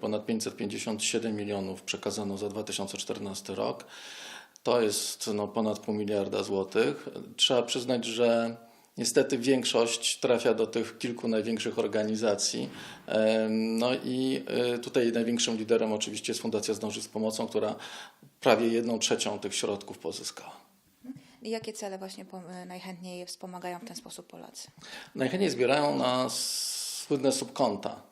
Ponad 557 milionów przekazano za 2014 rok. To jest no, ponad pół miliarda złotych. Trzeba przyznać, że niestety większość trafia do tych kilku największych organizacji. No i y, tutaj największym liderem oczywiście jest Fundacja Zdążyć z Pomocą, która prawie jedną trzecią tych środków pozyskała. I jakie cele właśnie pom- najchętniej wspomagają w ten sposób Polacy? Najchętniej zbierają na słynne subkonta,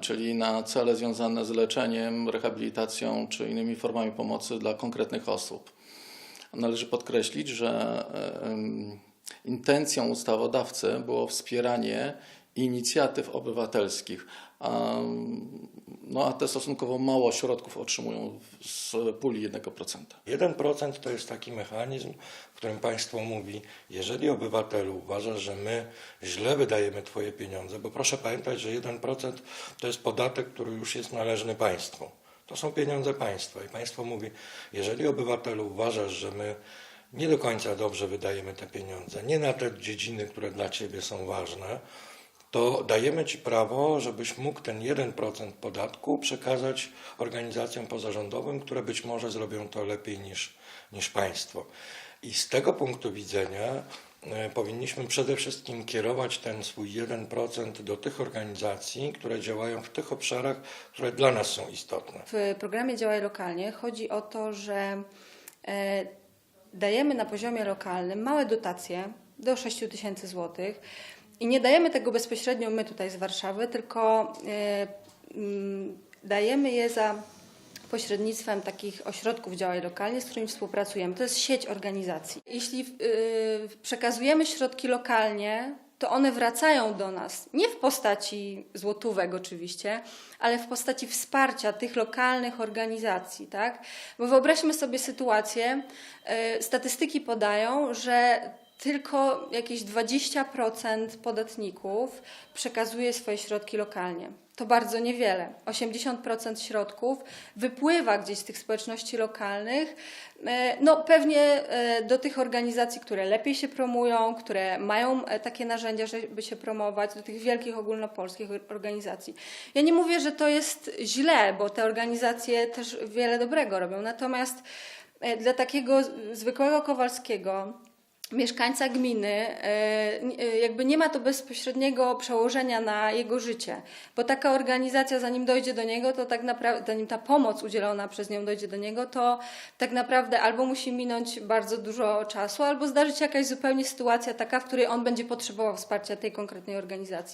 czyli na cele związane z leczeniem, rehabilitacją czy innymi formami pomocy dla konkretnych osób. Należy podkreślić, że intencją ustawodawcy było wspieranie inicjatyw obywatelskich, no, a te stosunkowo mało środków otrzymują z puli 1%. 1% to jest taki mechanizm, w którym państwo mówi, jeżeli obywatelu uważasz, że my źle wydajemy twoje pieniądze, bo proszę pamiętać, że 1% to jest podatek, który już jest należny państwu. To są pieniądze państwa i państwo mówi, jeżeli obywatelu uważasz, że my nie do końca dobrze wydajemy te pieniądze, nie na te dziedziny, które dla ciebie są ważne, to dajemy Ci prawo, żebyś mógł ten 1% podatku przekazać organizacjom pozarządowym, które być może zrobią to lepiej niż, niż państwo. I z tego punktu widzenia e, powinniśmy przede wszystkim kierować ten swój 1% do tych organizacji, które działają w tych obszarach, które dla nas są istotne. W programie Działaj Lokalnie chodzi o to, że e, dajemy na poziomie lokalnym małe dotacje do 6 tysięcy złotych i nie dajemy tego bezpośrednio my tutaj z Warszawy, tylko e, mm, dajemy je za pośrednictwem takich ośrodków działań lokalnie, z którymi współpracujemy. To jest sieć organizacji. Jeśli y, przekazujemy środki lokalnie, to one wracają do nas nie w postaci złotówek oczywiście, ale w postaci wsparcia tych lokalnych organizacji, tak? Bo wyobraźmy sobie sytuację, y, statystyki podają, że tylko jakieś 20% podatników przekazuje swoje środki lokalnie. To bardzo niewiele. 80% środków wypływa gdzieś z tych społeczności lokalnych, e, no pewnie e, do tych organizacji, które lepiej się promują, które mają e, takie narzędzia, żeby się promować, do tych wielkich ogólnopolskich or- organizacji. Ja nie mówię, że to jest źle, bo te organizacje też wiele dobrego robią. Natomiast dla takiego zwykłego Kowalskiego, mieszkańca gminy, e, e, jakby nie ma to bezpośredniego przełożenia na jego życie, bo taka organizacja, zanim dojdzie do niego, to tak naprawdę, zanim ta pomoc udzielona przez nią dojdzie do niego, to tak naprawdę albo musi minąć bardzo dużo czasu, albo zdarzyć się jakaś zupełnie sytuacja taka, w której on będzie potrzebował wsparcia tej konkretnej organizacji.